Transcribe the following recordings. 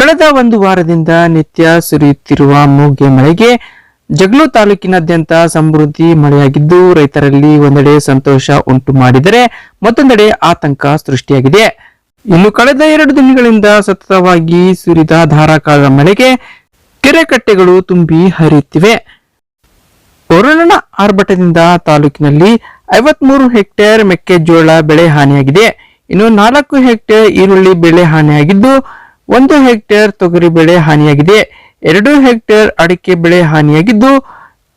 ಕಳೆದ ಒಂದು ವಾರದಿಂದ ನಿತ್ಯ ಸುರಿಯುತ್ತಿರುವ ಮೂಗೆ ಮಳೆಗೆ ಜಗಳೂರು ತಾಲೂಕಿನಾದ್ಯಂತ ಸಮೃದ್ಧಿ ಮಳೆಯಾಗಿದ್ದು ರೈತರಲ್ಲಿ ಒಂದೆಡೆ ಸಂತೋಷ ಉಂಟು ಮಾಡಿದರೆ ಮತ್ತೊಂದೆಡೆ ಆತಂಕ ಸೃಷ್ಟಿಯಾಗಿದೆ. ಇನ್ನು ಕಳೆದ ಎರಡು ದಿನಗಳಿಂದ ಸತತವಾಗಿ ಸುರಿದ ಧಾರಾಕಾರ ಮಳೆಗೆ ಕೆರೆ ಕಟ್ಟೆಗಳು ತುಂಬಿ ಹರಿಯುತ್ತಿವೆ. ಕೊರೋನಾ ಆರ್ಭಟದಿಂದ ತಾಲೂಕಿನಲ್ಲಿ ಐವತ್ಮೂರು ಹೆಕ್ಟೇರ್ ಮೆಕ್ಕೆಜೋಳ ಬೆಳೆ ಹಾನಿಯಾಗಿದೆ. ಇನ್ನು ನಾಲ್ಕು ಹೆಕ್ಟೇರ್ ಈರುಳ್ಳಿ ಬೆಳೆ ಹಾನಿಯಾಗಿದ್ದು ಒಂದು ಹೆಕ್ಟೇರ್ ತೊಗರಿ ಬೆಳೆ ಹಾನಿಯಾಗಿದೆ, ಎರಡು ಹೆಕ್ಟೇರ್ ಅಡಿಕೆ ಬೆಳೆ ಹಾನಿಯಾಗಿದ್ದು,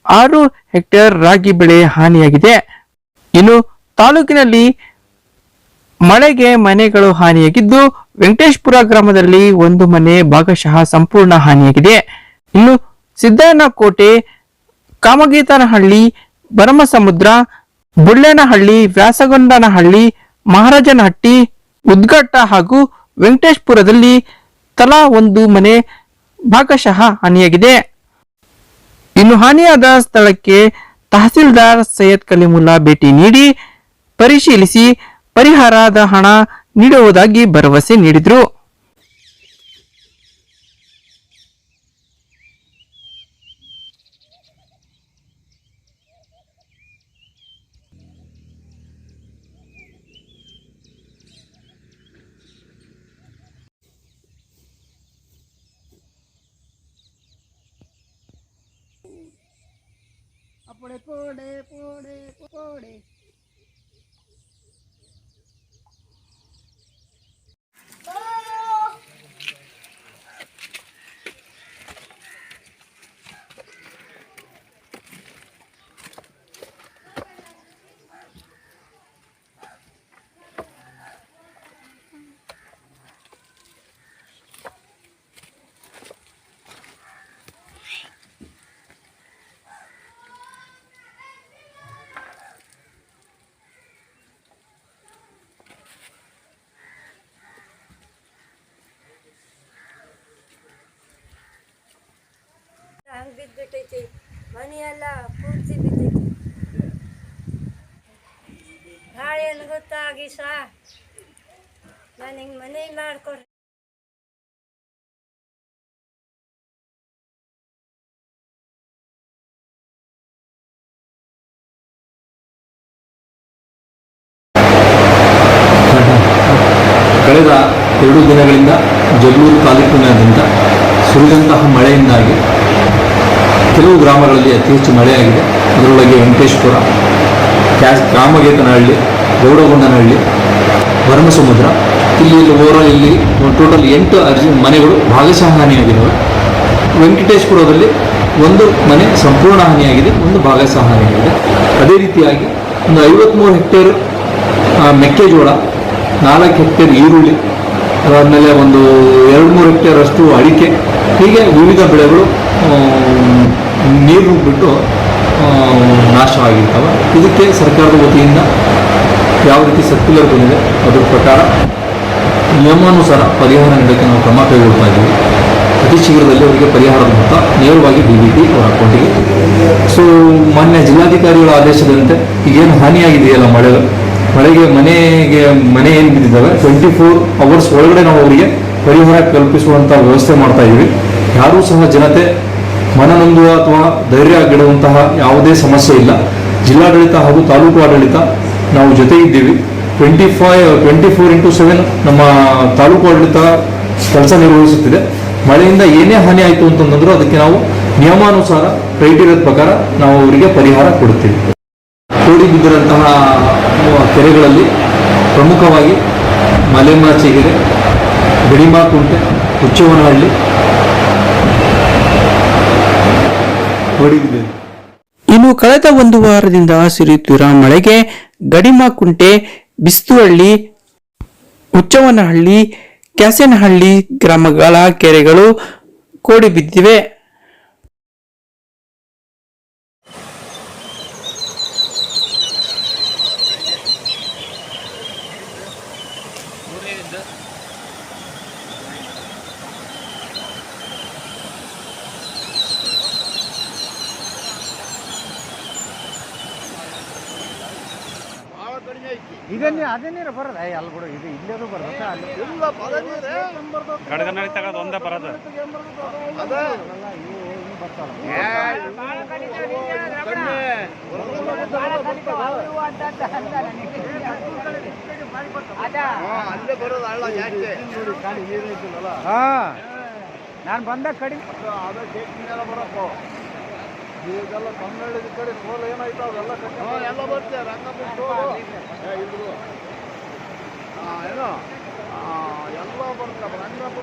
ಆರು ಹೆಕ್ಟೇರ್ ರಾಗಿ ಬೆಳೆ ಹಾನಿಯಾಗಿದೆ. ಇನ್ನು ತಾಲೂಕಿನಲ್ಲಿ ಮಳೆಗೆ ಮನೆಗಳು ಹಾನಿಯಾಗಿದ್ದು, ವೆಂಕಟೇಶ್ಪುರ ಗ್ರಾಮದಲ್ಲಿ ಒಂದು ಮನೆ ಭಾಗಶಃ ಸಂಪೂರ್ಣ ಹಾನಿಯಾಗಿದೆ. ಇನ್ನು ಸಿದ್ದಣ್ಣಕೋಟೆ ಕೋಟೆ ಕಾಮಗೀತನಹಳ್ಳಿ, ಭರಮಸಮುದ್ರ, ಬುಳ್ಳೇನಹಳ್ಳಿ, ವ್ಯಾಸಗೊಂಡನಹಳ್ಳಿ, ಮಹಾರಾಜನಹಟ್ಟಿ ಉದ್ಗಟ್ಟ ಹಾಗೂ ವೆಂಕಟೇಶ್ಪುರದಲ್ಲಿ ತಲಾ ಒಂದು ಮನೆ ಭಾಗಶಃ ಹಾನಿಯಾಗಿದೆ. ಇನ್ನು ಹಾನಿಯಾದ ಸ್ಥಳಕ್ಕೆ ತಹಸೀಲ್ದಾರ್ ಸೈಯದ್ ಕಲಿಮುಲ್ಲಾ ಭೇಟಿ ನೀಡಿ ಪರಿಶೀಲಿಸಿ ಪರಿಹಾರದ ಹಣ ನೀಡುವುದಾಗಿ ಭರವಸೆ ನೀಡಿದರು. pobre, pobre, pobre. ಬಿದ್ದುಬಿಟ್ಟೈತಿ. ಮನೆಯೆಲ್ಲ ಪೂರ್ತಿ ಬಿದ್ದೈತಿ ಭಾಳ ಏನು ಗೊತ್ತಾಗಿ ಸಾ ನಾನು ಹಿಂಗೆ ಮನೆ ಮಾಡ್ಕೊಡ್ರಿ. ಕಳೆದ ಎರಡು ದಿನಗಳಿಂದ ಜಗಳೂರು ತಾಲೂಕಿನಾದ್ಯಂತ ಸುರಿದಂತಹ ಮಳೆಯಿಂದಾಗಿ ಕೆಲವು ಗ್ರಾಮಗಳಲ್ಲಿ ಅತಿ ಹೆಚ್ಚು ಮಳೆಯಾಗಿದೆ. ಅದರೊಳಗೆ ವೆಂಕಟೇಶ್ವರ, ಕ್ಯಾಸ್ ಗ್ರಾಮಗೇತನಹಳ್ಳಿ ಗೌಡಗೊಂಡನಹಳ್ಳಿ ಭರಮಸಮುದ್ರ ಇಲ್ಲಿ ಓವರಾಲ್ ಇಲ್ಲಿ ಟೋಟಲ್ ಎಂಟು ಅರ್ಜಿ ಮನೆಗಳು ಭಾಗಶಃ ಹಾನಿಯಾಗಿದ್ದಾವೆ ವೆಂಕಟೇಶ್ವರದಲ್ಲಿ ಒಂದು ಮನೆ ಸಂಪೂರ್ಣ ಹಾನಿಯಾಗಿದೆ, ಒಂದು ಭಾಗಶಃ ಹಾನಿಯಾಗಿದೆ ಅದೇ ರೀತಿಯಾಗಿ ಒಂದು ಐವತ್ತ್ಮೂರು ಹೆಕ್ಟೇರ್ ಮೆಕ್ಕೆಜೋಳ, ನಾಲ್ಕು ಹೆಕ್ಟೇರ್ ಈರುಳ್ಳಿ, ಅದಾದಮೇಲೆ ಒಂದು ಎರಡು ಮೂರು ಹೆಕ್ಟೇರ್ ಅಷ್ಟು ಅಡಿಕೆ ಹೀಗೆ ವಿವಿಧ ಬೆಳೆಗಳು ನೀರು ಬಿಟ್ಟು ನಾಶವಾಗಿರ್ತವೆ. ಇದಕ್ಕೆ ಸರ್ಕಾರದ ವತಿಯಿಂದ ಯಾವ ರೀತಿ ಸರ್ಕ್ಯುಲರ್ ಬಂದಿದೆ, ಅದರ ಪ್ರಕಾರ ನಿಯಮಾನುಸಾರ ಪರಿಹಾರ ನೀಡೋಕ್ಕೆ ನಾವು ಕ್ರಮ ಕೈಗೊಳ್ತಾ ಇದ್ದೀವಿ. ಅತಿ ಶೀಘ್ರದಲ್ಲಿ ಅವರಿಗೆ ಪರಿಹಾರದ ಮೊತ್ತ ನೇರವಾಗಿ ಡಿ ಬಿ ಟಿ ಅವರ ಅಕೌಂಟಿಗೆ ಸೊ ಮಾನ್ಯ ಜಿಲ್ಲಾಧಿಕಾರಿಗಳ ಆದೇಶದಂತೆ ಈಗೇನು ಹಾನಿಯಾಗಿದೆಯಲ್ಲ ಮಳೆ ಮಳೆಗೆ ಮನೆಗೆ ಮನೆ ಏನು ಬಿದ್ದಿದ್ದಾವೆ? ಟ್ವೆಂಟಿ ಫೋರ್ ಅವರ್ಸ್ ಒಳಗಡೆ ನಾವು ಅವರಿಗೆ ಪರಿಹಾರ ಕಲ್ಪಿಸುವಂಥ ವ್ಯವಸ್ಥೆ ಮಾಡ್ತಾ ಇದ್ದೀವಿ ಯಾರೂ ಸಹ ಜನತೆ ಮನನೊಂದುವ ಅಥವಾ ಧೈರ್ಯ ಗೆಡುವಂತಹ ಯಾವುದೇ ಸಮಸ್ಯೆ ಇಲ್ಲ. ಜಿಲ್ಲಾಡಳಿತ ಹಾಗೂ ತಾಲೂಕು ಆಡಳಿತ ನಾವು ಜೊತೆ ಇದ್ದೀವಿ. Twenty five twenty four into seven ನಮ್ಮ ತಾಲೂಕು ಆಡಳಿತ ಕೆಲಸ ನಿರ್ವಹಿಸುತ್ತಿದೆ. ಮಳೆಯಿಂದ ಏನೇ ಹಾನಿ ಆಯಿತು ಅಂತಂದ್ರೆ ಅದಕ್ಕೆ ನಾವು ನಿಯಮಾನುಸಾರ ಕ್ರೈಟೀರಿಯಾದ ಪ್ರಕಾರ ನಾವು ಅವರಿಗೆ ಪರಿಹಾರ ಕೊಡುತ್ತೇವೆ. ಕೋಡಿ ಬಿದ್ದಿರಂತಹ ಕೆರೆಗಳಲ್ಲಿ ಪ್ರಮುಖವಾಗಿ ಮಲೆಮಾಚಿಗೆರೆ ಗಡಿಮಾ ಕುಂಟೆ ಹುಚ್ಚವನಹಳ್ಳಿ ಕೋಡಿ ಬಿದ್ದಿದೆ ಇನ್ನು ಕಳೆದ ಒಂದು ವಾರದಿಂದ ಸುರಿಯುತ್ತಿರುವ ಮಳೆಗೆ ಗಡಿಮ ಕುಂಟೆ, ಬಿಸ್ತುಹಳ್ಳಿ ಹುಚ್ಚವನಹಳ್ಳಿ ಕ್ಯಾಸೇನಹಳ್ಳಿ ಗ್ರಾಮಗಳ ಕೆರೆಗಳು ಕೋಡಿ ಬಿದ್ದಿವೆ. ಇದನ್ನೇ ಅದೇ ನೀರು ಬರೋದ. ಅಲ್ಲಿ ಬಿಡು ಇದು ಇಲ್ಲದು ಬರೋದ. ಅಲ್ಲಿ ಇಲ್ಲ ಪದ ನೀರೇ ಗಡಗನಳ್ಳಿ ತಗೋದು ಒಂದೇ ಬರೋದು. ಅದೇ. ಅಲ್ಲೇ ಬರೋದು ಹಳ್ಳ ಜಾಸ್ತಿ. ಹಾ. ನಾನು ಬಂದಾಗ ಕಡಿಮೆ ಬರಪ್ಪ ಈಗೆಲ್ಲ ಕನ್ನಡದ ಕಡೆ ಸೋಲ್ ಏನಾಯ್ತು? ಅವೆಲ್ಲ ಎಲ್ಲ ಬರ್ತೇವೆ ರಂಗಪ್ಪ ಇದ್ರು ಏನೋ? ಎಲ್ಲ ಬರ್ತವೆ ರಂಗಪ್ಪ